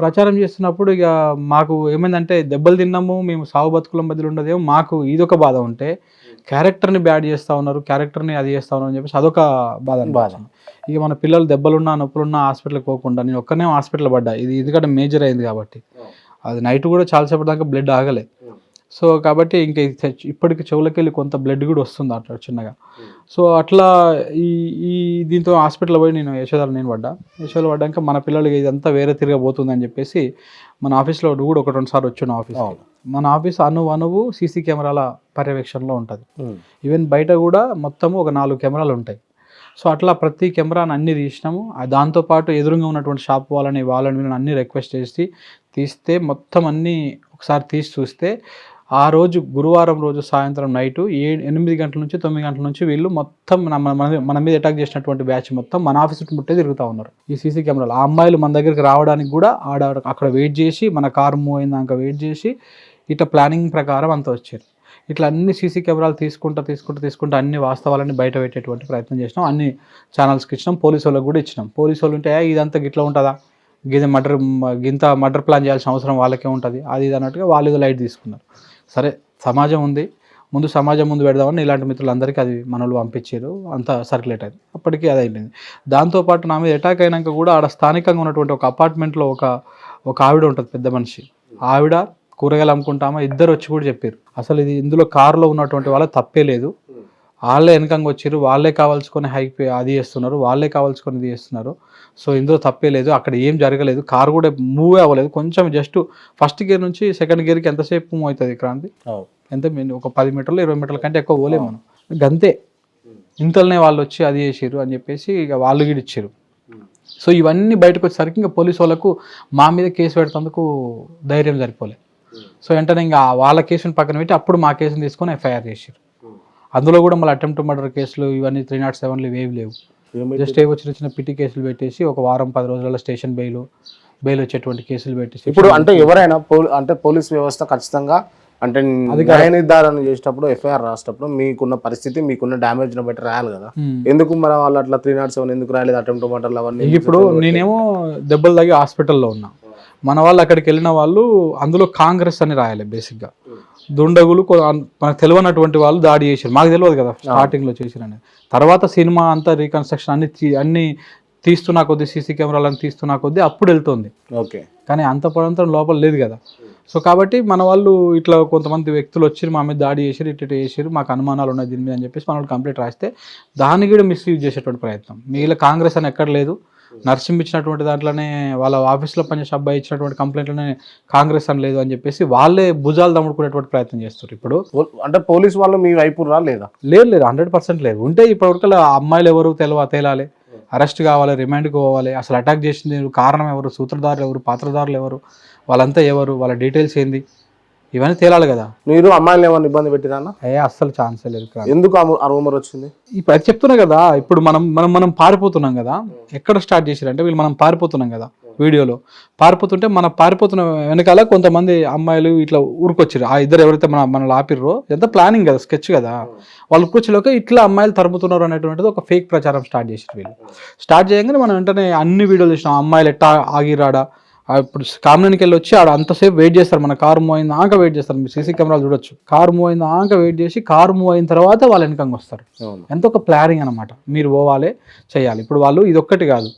ప్రచారం చేస్తున్నప్పుడు ఇక మాకు ఏమైందంటే దెబ్బలు తిన్నాము మేము సాగు బతుకుల మధ్యలో ఉండదేమో మాకు ఇదొక బాధ ఉంటే క్యారెక్టర్ని బ్యాడ్ చేస్తా ఉన్నారు క్యారెక్టర్ని అది చేస్తా ఉన్నారు అని చెప్పేసి అదొక బాధ బాధ. ఇక మన పిల్లలు దెబ్బలున్నా నొప్పులున్నా హాస్పిటల్కి పోకుండా నేను ఒక్కనే హాస్పిటల్ పడ్డా. ఇది ఎందుకంటే మేజర్ అయింది కాబట్టి. అది నైట్ కూడా చాలాసేపటి దాకా బ్లడ్ ఆగలే. సో కాబట్టి ఇంకా ఇప్పటికి చెవులకి వెళ్ళి కొంత బ్లడ్ కూడా వస్తుంది అట్లా చిన్నగా. సో అట్లా ఈ ఈ దీంతో హాస్పిటల్ పోయి నేను యశోదాలు నేను పడ్డా. యశోదాలు పడ్డాక మన పిల్లలకి ఇదంతా వేరే తిరగబోతుంది అని చెప్పేసి మన ఆఫీస్లో కూడా ఒక రెండు సార్లు వచ్చిన ఆఫీస్. మన ఆఫీస్ అను అనువు సీసీ కెమెరాల పర్యవేక్షణలో ఉంటుంది. ఈవెన్ బయట కూడా మొత్తము ఒక నాలుగు కెమెరాలు ఉంటాయి. సో అట్లా ప్రతి కెమెరాని అన్ని తీసినాము. దాంతోపాటు ఎదురుగా ఉన్నటువంటి షాప్ వాళ్ళని వాళ్ళని వీళ్ళని అన్ని రిక్వెస్ట్ చేసి తీస్తే మొత్తం అన్ని ఒకసారి తీసి చూస్తే ఆ రోజు గురువారం రోజు సాయంత్రం నైట్ ఏ ఎనిమిది గంటల నుంచి తొమ్మిది గంటల నుంచి వీళ్ళు మొత్తం మన మన- మన మీద అటాక్ చేసినటువంటి బ్యాచ్ మొత్తం మన ఆఫీస్ ముట్టే తిరుగుతూ ఉన్నారు. ఈ సీసీ కెమెరాలు. ఆ అమ్మాయిలు మన దగ్గరికి రావడానికి కూడా ఆడ అక్కడ వెయిట్ చేసి మన కారు మూవ్ అయిందాక వెయిట్ చేసి ఇట్లా ప్లానింగ్ ప్రకారం అంతా వచ్చారు. ఇట్లా అన్ని సీసీ కెమెరాలు తీసుకుంటా తీసుకుంటా తీసుకుంటా అన్ని వాస్తవాలని బయట పెట్టేటువంటి ప్రయత్నం చేసినాం. అన్ని ఛానల్స్కి ఇచ్చినాం. పోలీసు వాళ్ళకి కూడా ఇచ్చినాం. పోలీసు వాళ్ళు ఉంటే ఇదంతా గిట్లా ఉంటుందా? గిది మర్డర్ గింత మర్డర్ ప్లాన్ చేయాల్సిన అవసరం వాళ్ళకే ఉంటుంది. అది ఇది అన్నట్టుగా వాళ్ళు లైట్ తీసుకున్నారు. సరే సమాజం ఉంది. ముందు సమాజం ముందు పెడదామని ఇలాంటి మిత్రులందరికీ అది మనలు పంపించారు. అంతా సర్క్యులేట్ అయింది. అప్పటికి అది అయిపోయింది. దాంతోపాటు నా మీద అటాక్ అయినాక కూడా ఆడ స్థానికంగా ఉన్నటువంటి ఒక అపార్ట్మెంట్లో ఒక ఒక ఆవిడ ఉంటుంది పెద్ద మనిషి. ఆవిడ కూరగాయలు అమ్ముకుంటామా? ఇద్దరు వచ్చి కూడా చెప్పారు. అసలు ఇది ఇందులో కారులో ఉన్నటువంటి వాళ్ళ తప్పే లేదు. వాళ్ళే వెనకంగా వచ్చారు వాళ్ళే కావాల్సుకొని హైక్ అది చేస్తున్నారు వాళ్ళే కావాల్సుకొని ఇది చేస్తున్నారు. సో ఇందులో తప్పే లేదు అక్కడ ఏం జరగలేదు కారు కూడా మూవ్ అవ్వలేదు. కొంచెం జస్ట్ ఫస్ట్ గేర్ నుంచి సెకండ్ గేర్కి ఎంతసేపు మూవ్ అవుతుంది క్రాంతి. ఎంత ఒక పది మీటర్లు ఇరవై మీటర్ల కంటే ఎక్కువ పోలేము మనం. గంతే. ఇంతలోనే వాళ్ళు వచ్చి అది చేసారు అని చెప్పేసి ఇక వాళ్ళు కూడా ఇచ్చారు సో ఇవన్నీ బయటకు వచ్చేసరికి ఇంకా పోలీసు వాళ్ళకు మా మీద కేసు పెడతందుకు ధైర్యం సరిపోలే. సో వెంటనే ఇంకా వాళ్ళ కేసుని పక్కన పెట్టి అప్పుడు మా కేసుని తీసుకొని ఎఫ్ఐఆర్ చేసారు అందులో కూడా మళ్ళీ అటెంప్ట్ మర్డర్ కేసులు ఇవన్నీ త్రీ నాట్ సెవెన్లు ఇవేవి లేవు. జస్ట్ ఏవో చిన్న చిన్న పిటి కేసులు పెట్టేసి ఒక వారం పది రోజులలో స్టేషన్ బెయిల్ బెయిల్ వచ్చేటువంటి కేసులు పెట్టేసి ఇప్పుడు అంటే ఎవరైనా అంటే పోలీస్ వ్యవస్థ ఖచ్చితంగా అంటే న్యాయ నిర్ధారణ చేసేటప్పుడు ఎఫ్ఐఆర్ రాసేటప్పుడు మీకున్న పరిస్థితి మీకున్న డ్యామేజ్ బట్టి రాయాలి కదా. Hmm. ఎందుకు మరి వాళ్ళు అట్లా త్రీ నాట్ సెవెన్ ఎందుకు రాయలేదు? అటెంప్ట్ మటర్లు అవన్నీ ఇప్పుడు నేనేమో దెబ్బలు తగి హాస్పిటల్లో ఉన్నా. మన వాళ్ళు అక్కడికి వెళ్ళిన వాళ్ళు అందులో కాంగ్రెస్ అని రాయాలి బేసిక్గా దుండగులు మనకు తెలియనటువంటి వాళ్ళు దాడి చేశారు. మాకు తెలియదు కదా స్టార్టింగ్లో చేసిరని. తర్వాత సినిమా అంతా రీకన్స్ట్రక్షన్ అన్ని తీ- అన్ని తీస్తున్నా కొద్దీ సీసీ కెమెరాలను తీస్తున్నా కొద్దీ అప్పుడు వెళ్తుంది. ఓకే. కానీ అంత పడంతరం లోపల లేదు కదా. సో కాబట్టి మన వాళ్ళు ఇట్లా కొంతమంది వ్యక్తులు వచ్చి మా మీద దాడి చేసారు ఇటు ఇటు చేసారు మాకు అనుమానాలు ఉన్నాయి దీని మీద అని చెప్పేసి మన వాళ్ళు కంప్లీట్ రాస్తే దాన్ని కూడా మిస్యూజ్ చేసేటువంటి ప్రయత్నం. మిగిలిన కాంగ్రెస్ అని ఎక్కడ లేదు. నర్సింగ్ ఇచ్చినటువంటి దాంట్లోనే వాళ్ళ ఆఫీస్లో పనిచేసే అబ్బాయి ఇచ్చినటువంటి కంప్లైంట్లోనే కాంగ్రెస్ అని లేదు అని చెప్పేసి వాళ్ళే భుజాలు దమ్ముడుకునేటువంటి ప్రయత్నం చేస్తారు ఇప్పుడు. అంటే పోలీస్ వాళ్ళు మీ వైపు రా లేదా? లేదు లేదు హండ్రెడ్ పర్సెంట్ లేదు. ఉంటే ఇప్పటివరకు అమ్మాయిలు ఎవరు తెలవ తేలాలి. అరెస్ట్ కావాలి రిమాండ్కి పోవాలి. అసలు అటాక్ చేసింది కారణం ఎవరు? సూత్రధారులు ఎవరు? పాత్రధారులు ఎవరు? వాళ్ళంతా ఎవరు? వాళ్ళ డీటెయిల్స్ ఏంది? ఇవన్నీ తేలాలి కదా. మీరు అమ్మాయిలు ఏమైనా ఇబ్బంది పెట్టిరా ఏ అస్సలు ఛాన్సే లేదు. ఎందుకు ఆ రూమర్ వచ్చింది? ఇప్పుడు అది చెప్తున్నా కదా ఇప్పుడు మనం మనం మనం పారిపోతున్నాం కదా. ఎక్కడ స్టార్ట్ చేశారంటే వీళ్ళు మనం పారిపోతున్నాం కదా వీడియోలో. పారిపోతుంటే మన పారిపోతున్న వెనకాల కొంతమంది అమ్మాయిలు ఇట్లా ఊరుకొచ్చారు ఆ ఇద్దరు ఎవరైతే మన మనల్ని ఆపిర్రో ఎంత ప్లానింగ్ కదా స్కెచ్ కదా. వాళ్ళు కూర్చోలేక ఇట్లా అమ్మాయిలు తరుముతున్నారు అనేటువంటిది ఒక ఫేక్ ప్రచారం స్టార్ట్ చేసారు వీళ్ళు. స్టార్ట్ చేయగానే మనం వెంటనే అన్ని వీడియోలు చూసినాం. అమ్మాయిలు ఎట్టా ఆగిరాడా ఇప్పుడు కామినానికి వెళ్ళి వచ్చి ఆడ అంతసేపు వెయిట్ చేస్తారు. మన కారు మూవ్ అయింది ఆక వెయిట్ చేస్తారు. మీరు సీసీ కెమెరాలు చూడొచ్చు. కారు మూవ్ అయింది ఆక వెయిట్ చేసి కారు మూవ్ అయిన తర్వాత వాళ్ళు వెనకంగా వస్తారు. ఎంత ఒక ప్లానింగ్ అనమాట మీరు పోవాలి చేయాలి. ఇప్పుడు వాళ్ళు ఇది ఒక్కటి కాదు.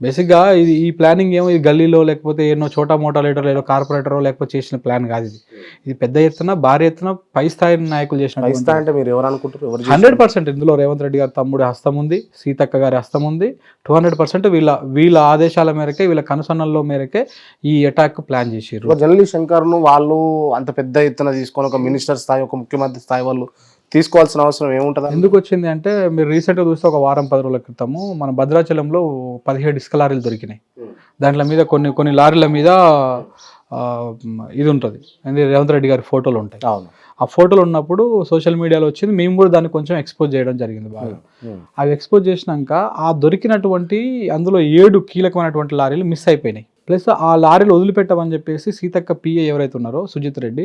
బేసిక్గా ఇది ఈ ప్లానింగ్ ఏమో ఇది గల్లీలో లేకపోతే ఎన్నో చోటా మోటా లీటర్ ఏదో కార్పొరేటరో లేకపోతే చేసిన ప్లాన్ కాదు ఇది. ఇది పెద్ద ఎత్తున భారీ ఎత్తున పై స్థాయి నాయకులు చేసిన అంటే మీరు ఎవరు అనుకుంటారు? హండ్రెడ్ పర్సెంట్ ఇందులో రేవంత్ రెడ్డి గారి తమ్ముడి హస్తం ఉంది సీతక్క గారి హస్తం ఉంది. టూ హండ్రెడ్ పర్సెంట్ వీళ్ళ వీళ్ళ ఆదేశాల మేరకే వీళ్ళ కనుసన్నల్లో మేరకే ఈ అటాక్ ప్లాన్ చేసిర్రు. ఒక జనరల్ శంకర్ను వాళ్ళు అంత పెద్ద ఎత్తున తీసుకొని ఒక మినిస్టర్ స్థాయి ఒక ముఖ్యమంత్రి స్థాయి వాళ్ళు తీసుకోవాల్సిన అవసరం ఏముంటుంది ఎందుకు వచ్చింది అంటే మీరు రీసెంట్గా చూస్తే ఒక వారం పది రోజుల క్రితము మన భద్రాచలంలో పదిహేడు ఇసుక లారీలు దొరికినాయి. దాంట్లో మీద కొన్ని కొన్ని లారీల మీద ఇది ఉంటుంది. అంటే రేవంత్ రెడ్డి గారి ఫోటోలు ఉంటాయి. అవును. ఆ ఫోటోలు ఉన్నప్పుడు సోషల్ మీడియాలో వచ్చింది. మేము కూడా దాన్ని కొంచెం ఎక్స్పోజ్ చేయడం జరిగింది బాగా. అవి ఎక్స్పోజ్ చేసినాక ఆ దొరికినటువంటి అందులో ఏడు కీలకమైనటువంటి లారీలు మిస్ అయిపోయినాయి. ప్లస్ ఆ లారీలు వదిలిపెట్టమని చెప్పేసి సీతక్క పిఏ ఎవరైతే ఉన్నారో సుజిత్ రెడ్డి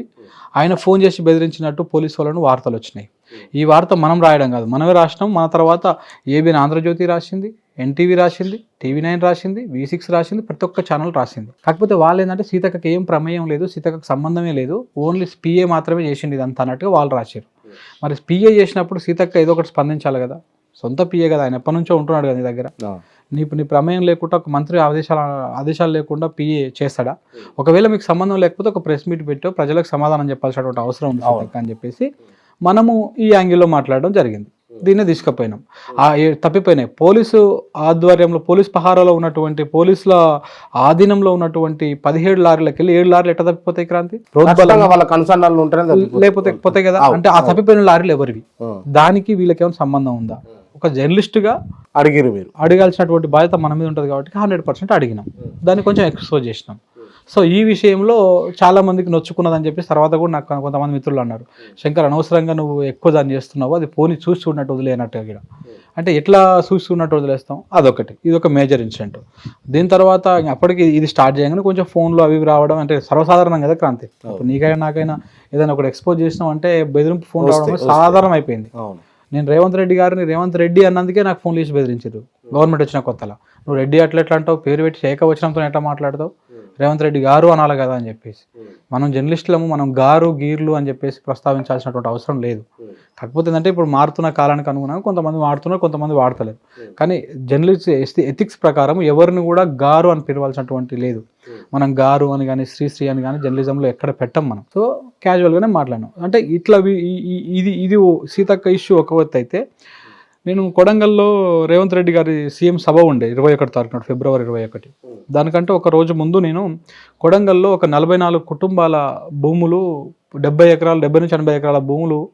ఆయన ఫోన్ చేసి బెదిరించినట్టు పోలీసు వాళ్ళను వార్తలు వచ్చినాయి. ఈ వార్త మనం రాయడం కాదు. మనమే రాసినాం. మన తర్వాత ఏబిఎన్ ఆంధ్రజ్యోతి రాసింది ఎన్టీవీ రాసింది టీవీ నైన్ రాసింది వి సిక్స్ రాసింది ప్రతి ఒక్క ఛానల్ రాసింది. కాకపోతే వాళ్ళు ఏంటంటే సీతక్కకి ఏం ప్రమేయం లేదు సీతక్కకి సంబంధమే లేదు. ఓన్లీ పిఏ మాత్రమే చేసింది ఇదంతా అన్నట్టుగా వాళ్ళు రాశారు మరి పిఏ చేసినప్పుడు సీతక్క ఏదో ఒకటి స్పందించాలి కదా. సొంత పిఏ కదా. ఆయన ఎప్పటి నుంచో ఉంటున్నాడు కదా నీ దగ్గర. నీ నీ ప్రమేయం లేకుండా ఒక మంత్రి ఆదేశాల ఆదేశాలు లేకుండా పిఏ చేస్తాడా? ఒకవేళ మీకు సంబంధం లేకపోతే ఒక ప్రెస్ మీట్ పెట్టో ప్రజలకు సమాధానం చెప్పాల్సినటువంటి అవసరం ఉంది అని చెప్పేసి మనము ఈ యాంగిల్లో మాట్లాడడం జరిగింది. దీన్ని తీసుకుపోయినాం. తప్పిపోయినాయి. పోలీసు ఆధ్వర్యంలో పోలీస్ పహారాలో ఉన్నటువంటి పోలీసుల ఆధీనంలో ఉన్నటువంటి పదిహేడు లారీలకి వెళ్ళి ఏడు లారీలు ఎట్లా తప్పిపోతాయి క్రాంతి? వాళ్ళ తప్పిపోతుంది. లేకపోతే పోతాయి కదా? అంటే ఆ తప్పిపోయిన లారీలు ఎవరివి. దానికి వీళ్ళకి ఏమైనా సంబంధం ఉందా? ఒక జర్నలిస్ట్గా అడిగిరు మీరు. అడగాల్సినటువంటి బాధ్యత మన మీద ఉంటుంది కాబట్టి హండ్రెడ్ పర్సెంట్ అడిగినాం. దాన్ని కొంచెం ఎక్స్పోజ్ చేసినాం. సో ఈ విషయంలో చాలా మందికి నొచ్చుకున్నదని చెప్పి తర్వాత కూడా నాకు కొంతమంది మిత్రులు అన్నారు. శంకర్ అనవసరంగా నువ్వు ఎక్కువ దాన్ని చేస్తున్నావు అది పోనీ చూసి చూడనట్టు వదిలేనట్టు ఇక్కడ అంటే ఎట్లా చూసి చూడనట్టు వదిలేస్తాం? అదొకటి. ఇది ఒక మేజర్ ఇన్సిడెంట్. దీని తర్వాత అప్పటికి ఇది స్టార్ట్ చేయగానే కొంచెం ఫోన్లు అవి రావడం అంటే సర్వసాధారణం కదా క్రాంతి. ఇప్పుడు నీకైనా నాకైనా ఏదైనా ఒకటి ఎక్స్పోజ్ చేసినాం అంటే బెదిరింపు ఫోన్ రావడం సాధారణం అయిపోయింది. నేను రేవంత్ రెడ్డి గారిని రేవంత్ రెడ్డి అన్నందుకే నాకు ఫోన్ చేసి బెదిరించారు గవర్నమెంట్ వచ్చిన కొత్తలో. నువ్వు రెడ్డి అట్లా ఎట్లా అంటావు? పేరు పెట్టి శేఖ వచ్చినంతో ఎట్లా మాట్లాడతావు? రేవంత్ రెడ్డి గారు అనాలి కదా అని చెప్పేసి. మనం జర్నలిస్టులము మనం గారు గీర్లు అని చెప్పేసి ప్రస్తావించాల్సినటువంటి అవసరం లేదు. కాకపోతే ఏంటంటే ఇప్పుడు మారుతున్న కాలానికి అనుగుణంగా కొంతమంది వాడుతున్నారు కొంతమంది వాడతలేరు కానీ జర్నలిస్ట్ ఎథిక్స్ ప్రకారం ఎవరిని కూడా గారు అని పిలవాల్సినటువంటి లేదు. మనం గారు అని కానీ శ్రీశ్రీ అని కానీ జర్నలిజంలో ఎక్కడ పెట్టం మనం. సో క్యాజువల్గానే మాట్లాడినాం. అంటే ఇట్లా ఇది ఇది సీతక్క ఇష్యూ ఒక అయితే నేను కొడంగల్లో రేవంత్ రెడ్డి గారి సీఎం సభ ఉండే ఇరవై ఒకటి తారీఖు ఫిబ్రవరి ఇరవై ఒకటి. దానికంటే ఒక రోజు ముందు నేను కొడంగల్లో ఒక నలభై నాలుగు కుటుంబాల భూములు డెబ్బై ఎకరాలు డెబ్బై నుంచి ఎనభై ఎకరాల భూములు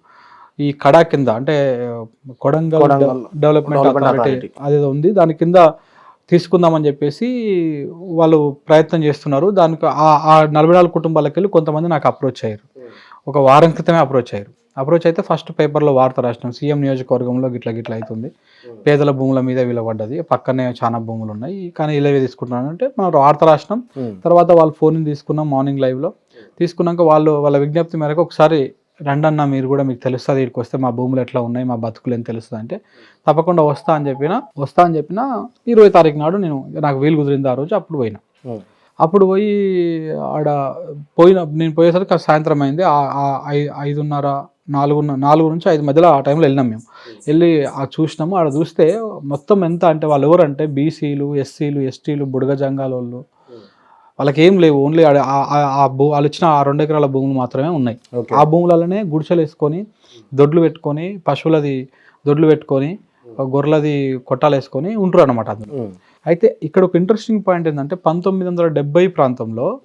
ఈ కడా కింద అంటే కొడంగల్ డెవలప్మెంట్ అథారిటీ. అదేదో ఉంది. దాని కింద తీసుకుందామని చెప్పేసి వాళ్ళు ప్రయత్నం చేస్తున్నారు. దానికి ఆ- ఆ నలభై నాలుగు కుటుంబాలకు వెళ్ళి కొంతమంది నాకు అప్రోచ్ అయ్యారు. ఒక వారం క్రితమే అప్రోచ్ అయ్యారు. అప్రోచ్ అయితే ఫస్ట్ పేపర్లో వార్త రాసినాం. సీఎం నియోజకవర్గంలో గిట్ల గిట్ల అవుతుంది. పేదల భూముల మీద వీళ్ళ పడ్డది. పక్కనే చాలా భూములు ఉన్నాయి. కానీ ఇలాగే తీసుకుంటున్నాను అంటే మనం వార్త రాసినాం. ఉమ్. తర్వాత వాళ్ళ ఫోన్ తీసుకున్నాం మార్నింగ్ లైవ్లో తీసుకున్నాక వాళ్ళు వాళ్ళ విజ్ఞప్తి మేరకు ఒకసారి రండన్న మీరు కూడా మీకు తెలుస్తుంది ఇక్కడికి వస్తే మా భూములు ఎట్లా ఉన్నాయి మా బతుకులు ఏం తెలుస్తుంది అంటే తప్పకుండా వస్తా అని చెప్పిన వస్తా అని చెప్పిన ఇరవై తారీఖు నాడు నేను నాకు వీలు కుదిరింది ఆ రోజు అప్పుడు పోయినా. ఉమ్. అప్పుడు పోయి ఆడ పోయిన నేను పోయేసరికి సాయంత్రం అయింది. ఐదున్నర నాలుగున్న నాలుగు నుంచి ఐదు మధ్యలో ఆ టైంలో వెళ్ళినాం మేము. వెళ్ళి ఆ చూసినాము. ఆడ చూస్తే మొత్తం ఎంత అంటే వాళ్ళు ఎవరంటే బీసీలు ఎస్సీలు ఎస్టీలు బుడగ జంగాల వాళ్ళు. వాళ్ళకి ఏం లేవు. ఓన్లీ ఆ- భూ వాళ్ళు ఇచ్చిన ఆ రెండు ఎకరాల భూములు మాత్రమే ఉన్నాయి. ఆ భూములలోనే గుడిసెలు వేసుకొని దొడ్లు పెట్టుకొని పశువులది దొడ్లు పెట్టుకొని గొర్రెలది కొట్టాలు వేసుకొని ఉంటారు అనమాట అందులో. అయితే ఇక్కడ ఒక ఇంట్రెస్టింగ్ పాయింట్ ఏంటంటే పంతొమ్మిది వందల డెబ్బై ప్రాంతంలో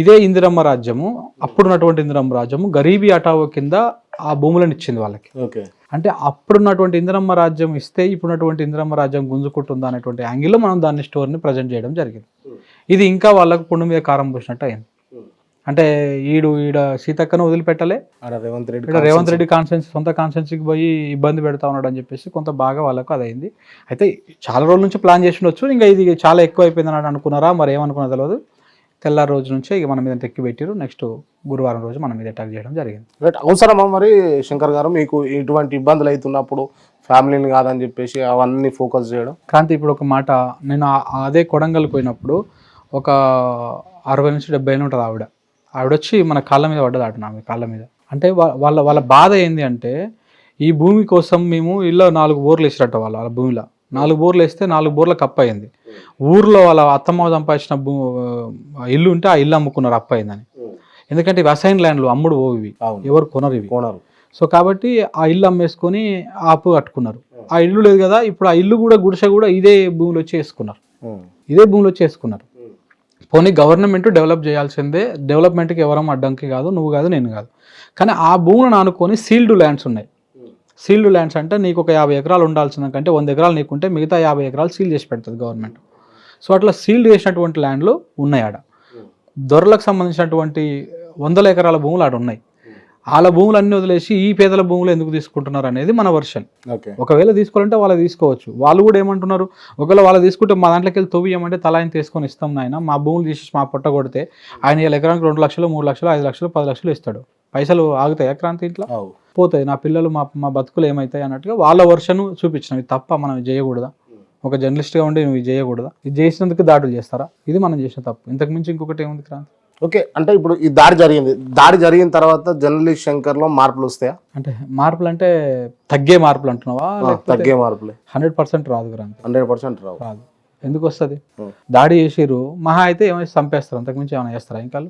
ఇదే ఇందిరమ్మ రాజ్యము అప్పుడున్నటువంటి ఇందిరమ్మ రాజ్యము గరీబీ అటావో కింద ఆ భూములను ఇచ్చింది వాళ్ళకి. ఓకే. అంటే అప్పుడున్నటువంటి ఇందిరమ్మ రాజ్యం ఇస్తే ఇప్పుడున్నటువంటి ఇందిరమ్మ రాజ్యం గుంజుకుంటుందా అనేటువంటి యాంగిల్లో మనం దాన్ని స్టోర్ని ప్రజెంట్ చేయడం జరిగింది. ఇది ఇంకా వాళ్ళకు పుండు మీద కారం పోసినట్టు అయింది. అంటే ఈడు ఈడ సీతక్కను వదిలిపెట్టలే. రేవంత్ రెడ్డి ఇక్కడ రేవంత్ రెడ్డి కాన్స్టెన్సీ సొంత కాన్స్టెన్సీకి పోయి ఇబ్బంది పెడతా ఉన్నాడు అని చెప్పేసి కొంత బాగా వాళ్ళకు అదైంది అయితే చాలా రోజుల నుంచి ప్లాన్ చేసి ఉండొచ్చు. ఇంకా ఇది చాలా ఎక్కువ అయిపోయింది అని అనుకున్నారా? మరి ఏమనుకున్నా తెలియదు తెల్లారి రోజు నుంచే ఇక మన మీద తెక్కి పెట్టారు. నెక్స్ట్ గురువారం రోజు మన మీద అటాక్ చేయడం జరిగింది. రైట్ అవసరమా మరి శంకర్ గారు? మీకు ఇటువంటి ఇబ్బందులు అవుతున్నప్పుడు ఫ్యామిలీని కాదని చెప్పేసి అవన్నీ ఫోకస్ చేయడం? క్రాంతి ఇప్పుడు ఒక మాట. నేను అదే కొడంగల్ పోయినప్పుడు ఒక అరవై నుంచి డెబ్బై ఏళ్ళు ఉంటుంది ఆవిడ. ఆవిడ వచ్చి మన కాళ్ళ మీద పడ్డది ఆట నా కాళ్ళ మీద. అంటే వాళ్ళ వాళ్ళ బాధ ఏంది అంటే ఈ భూమి కోసం మేము ఇల్లు నాలుగు బోర్లు వేసిరట్ట వాళ్ళ వాళ్ళ భూమిలో. నాలుగు బోర్లు వేస్తే నాలుగు బోర్ల కప్ప అయింది ఊర్లో వాళ్ళ అత్తమ్మ సంపాదించిన భూ ఇల్లు ఉంటే ఆ ఇల్లు అమ్ముకున్నారు అప్ప అయిందని. ఎందుకంటే ఇవి అసైన్ ల్యాండ్లు అమ్ముడు పోవు ఎవరు కొనరు ఇవి. కోనరు. సో కాబట్టి ఆ ఇల్లు అమ్మేసుకొని ఆపు కట్టుకున్నారు. ఆ ఇల్లు లేదు కదా ఇప్పుడు ఆ ఇల్లు కూడా గుడిసె కూడా ఇదే భూమిలో వచ్చి వేసుకున్నారు ఉమ్. ఇదే భూమిలో వచ్చి వేసుకున్నారు పోనీ గవర్నమెంట్ డెవలప్ చేయాల్సిందే డెవలప్మెంట్కి ఎవరం అడ్డంకి కాదు నువ్వు కాదు నేను కాదు. కానీ ఆ భూములను ఆనుకొని సీల్డ్ ల్యాండ్స్ ఉన్నాయి. సీల్డ్ ల్యాండ్స్ అంటే నీకు ఒక యాభై ఎకరాలు ఉండాల్సిన కంటే వంద ఎకరాలు నీకుంటే మిగతా యాభై ఎకరాలు సీల్ చేసి పెడుతుంది గవర్నమెంట్. సో అట్లా సీల్డ్ చేసినటువంటి ల్యాండ్లు ఉన్నాయి ఆడ. దొరలకు సంబంధించినటువంటి వందల ఎకరాల భూములు ఆడ ఉన్నాయి. వాళ్ళ భూములు అన్ని వదిలేసి ఈ పేదల భూములు ఎందుకు తీసుకుంటున్నారు అనేది మన వర్షన్. ఓకే. ఒకవేళ తీసుకోవాలంటే వాళ్ళు తీసుకోవచ్చు. వాళ్ళు కూడా ఏమంటున్నారు? ఒకవేళ వాళ్ళు తీసుకుంటే మా దాంట్లోకి వెళ్ళి తవ్వియమంటే తల ఆయన తీసుకొని ఇస్తాం నాయన. మా భూములు తీసి మా పొట్ట కొడితే ఆయన ఎకరానికి రెండు లక్షలు మూడు లక్షలు ఐదు లక్షలు పది లక్షలు ఇస్తాడు. పైసలు ఆగుతాయా క్రాంతి ఇంట్లో? పోతాయి. నా పిల్లలు మా మా బతుకులు ఏమవుతాయి అన్నట్టుగా వాళ్ళ వర్షను చూపించినాం. ఇది తప్ప మనం చేయకూడదా? ఒక జర్నలిస్ట్గా ఉండి నువ్వు ఇది చేయకూడదా? ఇది చేసినందుకు దాడులు చేస్తారా? ఇది మనం చేసిన తప్పు. ఇంతకు మించి ఇంకొకటి ఏముంది క్రాంతి? ఓకే. అంటే ఇప్పుడు ఈ దాడి జరిగింది. దాడి జరిగిన తర్వాత జర్నలిస్ట్ శంకర్లో మార్పులు వస్తాయా? అంటే మార్పులు అంటే తగ్గే మార్పులు అంటున్నావా? తగ్గే మార్పులే. హండ్రెడ్ పర్సెంట్ రాదు క్రాంతి. హండ్రెడ్ పర్సెంట్ రావు. రాదు. ఎందుకు వస్తుంది. దాడి చేసిర్రు. మహా అయితే ఏమైనా చంపేస్తారు? అంతకుమించి ఏమైనా చేస్తారా? ఇంకా?